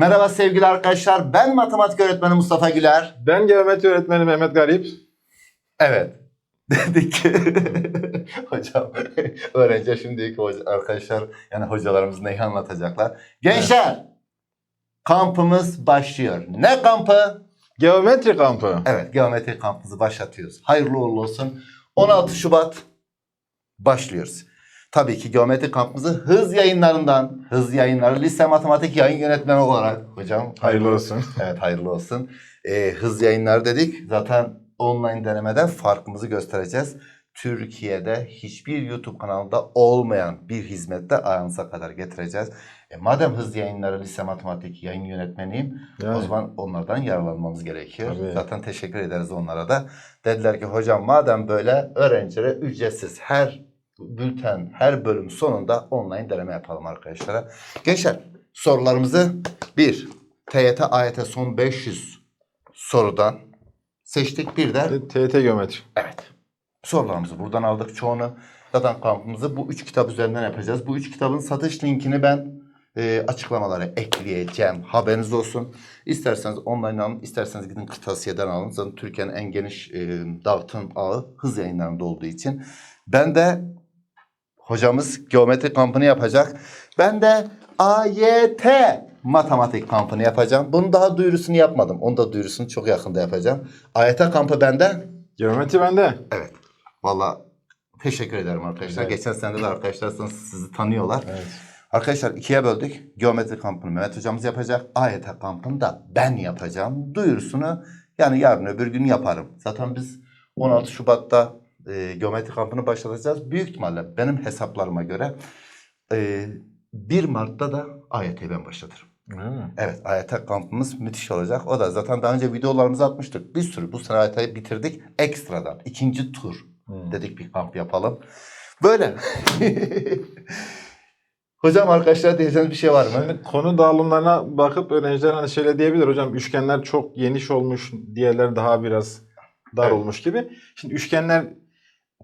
Merhaba sevgili arkadaşlar. Ben matematik öğretmeni Mustafa Güler. Ben geometri öğretmeni Mehmet Garip. Evet. Dedik ki hocam öğrenci şimdi ki arkadaşlar yani hocalarımız neyi anlatacaklar. Gençler kampımız başlıyor. Ne kampı? Geometri kampı. Evet geometri kampımızı başlatıyoruz. Hayırlı uğurlu olsun. 16 Şubat başlıyoruz. Tabii ki geometri kampımızı hız yayınlarından, hız yayınları lise matematik yayın yönetmeni olarak hocam Hayırlı olsun. Evet hayırlı olsun. Ee, hız yayınları dedik. Zaten online denemeden farkımızı göstereceğiz. Türkiye'de hiçbir YouTube kanalında olmayan bir hizmette ayağınıza kadar getireceğiz. E, madem hız yayınları lise matematik yayın yönetmeniyim o Yani, zaman onlardan yararlanmamız gerekiyor. Tabii. Zaten teşekkür ederiz onlara da. Dediler ki hocam madem böyle öğrencilere ücretsiz her bülten, her bölüm sonunda online deneme yapalım arkadaşlara. Gençler sorularımızı bir TYT AYT son 500 sorudan seçtik bir de TYT geometri. Evet. Sorularımızı buradan aldık çoğunu. Zaten kampımızı bu üç kitap üzerinden yapacağız. Bu üç kitabın satış linkini ben e, açıklamalara ekleyeceğim. Haberiniz olsun. İsterseniz online alın, isterseniz gidin kırtasiyeden alın. Zaten Türkiye'nin en geniş e, dağıtım ağı hız yayınlarında olduğu için. Ben de hocamız geometri kampını yapacak. Ben de AYT matematik kampını yapacağım. Bunun daha duyurusunu yapmadım. Onu da duyurusunu çok yakında yapacağım. AYT kampı benden. Geometri bende. Evet. Valla teşekkür ederim arkadaşlar. Evet. Geçen sene de arkadaşlar sizi tanıyorlar. Evet. Arkadaşlar ikiye böldük. Geometri kampını Mehmet hocamız yapacak. AYT kampını da ben yapacağım. Duyurusunu yani yarın öbür gün yaparım. Zaten biz 16 Şubat'ta e, geometri kampını başlatacağız. Büyük ihtimalle benim hesaplarıma göre e, 1 Mart'ta da AYT'yi ben başlatırım. Mi? Evet AYT kampımız müthiş olacak. O da zaten daha önce videolarımızı atmıştık. Bir sürü bu sene AYT'yi bitirdik. Ekstradan ikinci tur Hmm. dedik bir kamp yapalım. Böyle. Hocam arkadaşlar diyeceğiniz bir şey var mı? Şimdi konu dağılımlarına bakıp öğrenciler hani şöyle diyebilir hocam üçgenler çok geniş olmuş, diğerleri daha biraz dar Evet. olmuş gibi. Şimdi üçgenler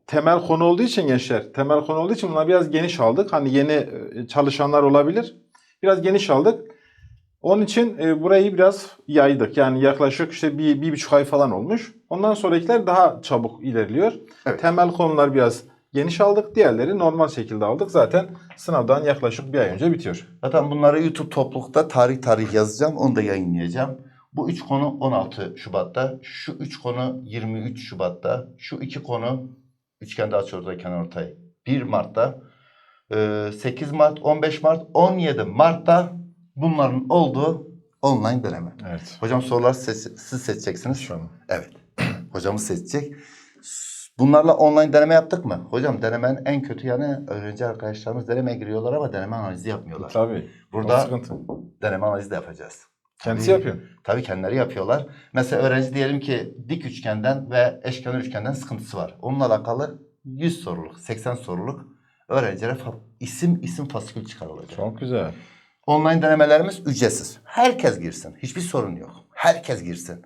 temel konu olduğu için gençler, temel konu olduğu için bunlar biraz geniş aldık. Hani yeni e, çalışanlar olabilir. Biraz geniş aldık. Onun için e, burayı biraz yaydık. Yani yaklaşık işte bir, bir buçuk ay falan olmuş. Ondan sonrakiler daha çabuk ilerliyor. Evet. Temel konular biraz geniş aldık. Diğerleri normal şekilde aldık. Zaten sınavdan yaklaşık bir ay önce bitiyor. Zaten bunları YouTube toplulukta tarih tarih yazacağım. Onu da yayınlayacağım. Bu üç konu 16 Şubat'ta. Şu üç konu 23 Şubat'ta. Şu iki konu üçgende aç ortayı kenar ortayı 1 Mart'ta. Ee, 8 Mart, 15 Mart, 17 Mart'ta bunların olduğu online deneme. Evet. Hocam soruları siz, siz seçeceksiniz. Şu an. Evet. Hocamız seçecek. Bunlarla online deneme yaptık mı? Hocam denemenin en kötü yanı öğrenci arkadaşlarımız denemeye giriyorlar ama deneme analizi yapmıyorlar. Tabii. Burada deneme analizi de yapacağız. Kendisi Tabii. yapıyor. Tabii kendileri yapıyorlar. Mesela öğrenci diyelim ki dik üçgenden ve eşkenar üçgenden sıkıntısı var. Onunla alakalı 100 soruluk, 80 soruluk öğrencilere isim isim fasikül çıkarılacak. Çok güzel. Online denemelerimiz ücretsiz. Herkes girsin. Hiçbir sorun yok. Herkes girsin.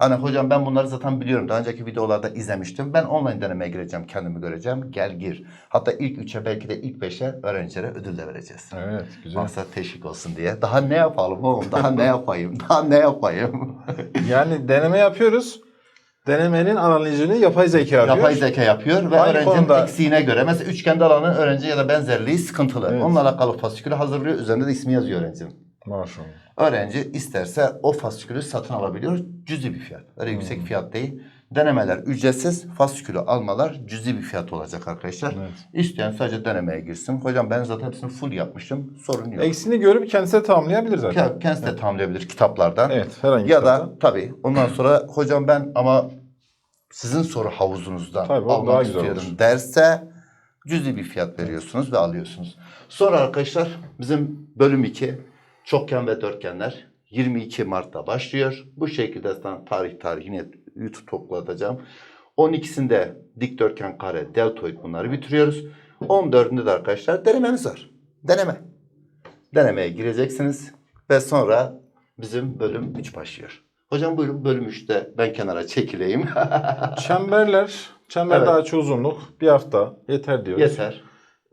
Hani hocam ben bunları zaten biliyorum. Daha önceki videolarda izlemiştim. Ben online denemeye gireceğim. Kendimi göreceğim. Gel gir. Hatta ilk üçe belki de ilk beşe öğrencilere ödül de vereceğiz. Evet güzel. Maksat teşvik olsun diye. Daha ne yapalım oğlum? Daha ne yapayım? Daha ne yapayım? Yani deneme yapıyoruz. Denemenin analizini yapay zeka yapıyor. Yapay zeka yapıyor ve Hangi öğrencinin konuda? eksiğine göre. Mesela üçgende alanı öğrenci ya da benzerliği sıkıntılı. Evet. Onunla alakalı fasikülü hazırlıyor. Üzerinde de ismi yazıyor öğrencinin. Maşallah. Öğrenci isterse o fasikülü satın alabiliyor. Cüzi bir fiyat. Öyle yüksek Hmm. fiyat değil. Denemeler ücretsiz, fasikülü almalar cüzi bir fiyat olacak arkadaşlar. Evet. İsteyen sadece denemeye girsin. Hocam ben zaten hepsini full yapmışım. Sorun yok. Eksiğini görüp kendisi tamamlayabilir zaten. Ke- Kendisi de tamamlayabilir kitaplardan. Evet herhangi Ya kitapta. da tabii ondan sonra hocam ben ama sizin soru havuzunuzdan Tabii, almak istiyorum olur. derse cüzi bir fiyat veriyorsunuz ve alıyorsunuz. Sonra arkadaşlar bizim bölüm 2 çokgen ve dörtgenler 22 Mart'ta başlıyor. Bu şekilde zaten tarih tarih yine YouTube toplatacağım. 12'sinde dikdörtgen kare deltoid bunları bitiriyoruz. 14'ünde de arkadaşlar denememiz var. Deneme. Denemeye gireceksiniz ve sonra bizim bölüm 3 başlıyor. Hocam buyurun bölüm 3'te ben kenara çekileyim. Çemberler, çember Evet. daha uzunluk bir hafta yeter diyoruz. Yeter.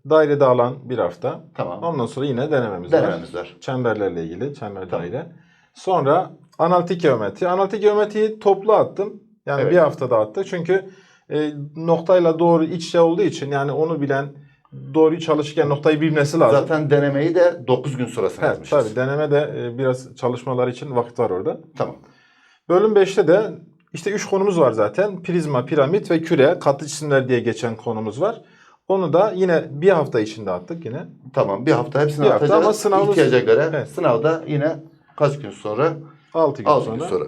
Daire dağılan bir hafta. Tamam. Ondan sonra yine denememiz, var. Denememiz var. Çemberlerle ilgili. Çember Tamam. daire. Sonra analitik geometri. Analitik geometriyi toplu attım. Yani Evet. bir haftada attık. Çünkü e, noktayla doğru iç içe olduğu için yani onu bilen doğruyu çalışırken noktayı bilmesi lazım. Zaten denemeyi de 9 gün sonrasına Evet, yazmışız. tabii deneme de e, biraz çalışmalar için vakit var orada. Tamam. Bölüm 5'te de işte 3 konumuz var zaten. Prizma, piramit ve küre, katlı cisimler diye geçen konumuz var. Onu da yine bir hafta içinde attık yine. Tamam. Bir hafta hepsini Bir hafta atacağız. ama sınavımız- İhtiyaca göre Evet. sınavda yine kaç gün sonra? 6 gün 6 sonra. gün sonra.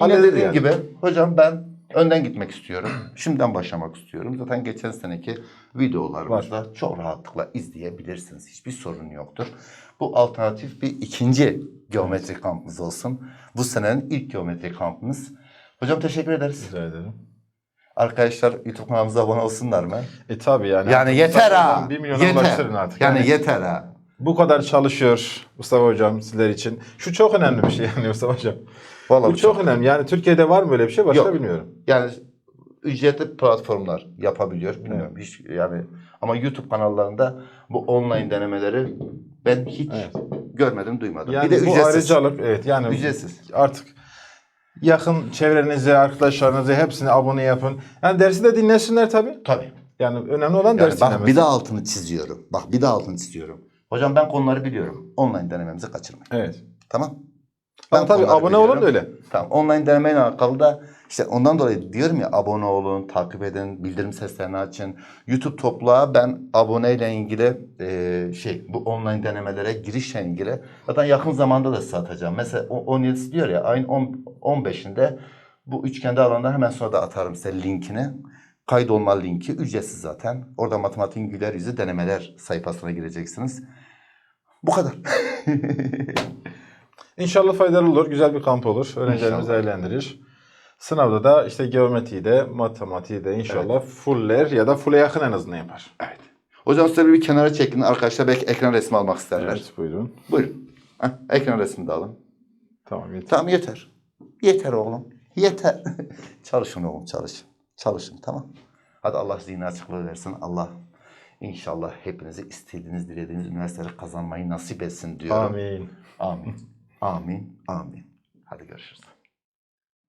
Yine dediğim yani. gibi hocam ben önden gitmek istiyorum. Şimdiden başlamak istiyorum. Zaten geçen seneki videolarımızda çok rahatlıkla izleyebilirsiniz. Hiçbir sorun yoktur. Bu alternatif bir ikinci geometri kampımız olsun. Bu senenin ilk geometri kampımız. Hocam teşekkür ederiz. Rica ederim. Arkadaşlar YouTube kanalımıza abone olsunlar mı? E tabi yani. Yani yeter ha. 1 milyona Yeter. ulaştırın artık. Yani Yani, yeter ha. bu kadar çalışıyor Mustafa Hocam sizler için. Şu çok önemli bir şey yani Mustafa Hocam. Vallahi Bu çok önemli. Yani Türkiye'de var mı böyle bir şey? Başka Yok. bilmiyorum. Yani ücretli platformlar yapabiliyor. Bilmiyorum hiç yani ama YouTube kanallarında bu online denemeleri ben hiç Evet. görmedim, duymadım. Yani bir de bu ücretsiz. ayrıcalık evet yani Ücretsiz. artık yakın çevrenize, arkadaşlarınıza hepsini abone yapın. Yani dersi de dinlesinler tabii. Tabii. Yani önemli olan Yani ders bak dinlemesi. bir de altını çiziyorum. Bak bir de altını çiziyorum. Hocam ben konuları biliyorum. Online denememizi kaçırmayın. Evet. Tamam? Ama tabii abone olun biliyorum. da öyle. Tamam. Online denemeyle alakalı da işte ondan dolayı diyorum ya abone olun, takip edin, bildirim seslerini açın. YouTube topluğa ben aboneyle ilgili e, şey bu online denemelere girişle ilgili zaten yakın zamanda da size atacağım. Mesela o 17'si diyor ya ayın 10, 15'inde bu üçgende alanda hemen sonra da atarım size linkini. Kaydolma linki ücretsiz zaten. Orada matematiğin güler yüzü denemeler sayfasına gireceksiniz. Bu kadar. İnşallah faydalı olur. Güzel bir kamp olur. Öğrencilerimiz İnşallah. eğlendirir. Sınavda da işte geometriyi de, matematiği de inşallah fuller ya da full'e yakın en azından yapar. evet. Hocam size bir kenara çekin. Arkadaşlar belki ekran resmi almak isterler. Evet buyurun. Buyurun. Heh, ekran resmini de alın. Tamam yeter. Tamam yeter. Yeter oğlum. Yeter. çalışın oğlum çalışın. Çalışın tamam. Hadi Allah zihin açıklığı versin. Allah inşallah hepinizi istediğiniz, dilediğiniz üniversiteleri kazanmayı nasip etsin diyorum. Amin. Amin. Amin. Amin. Hadi görüşürüz.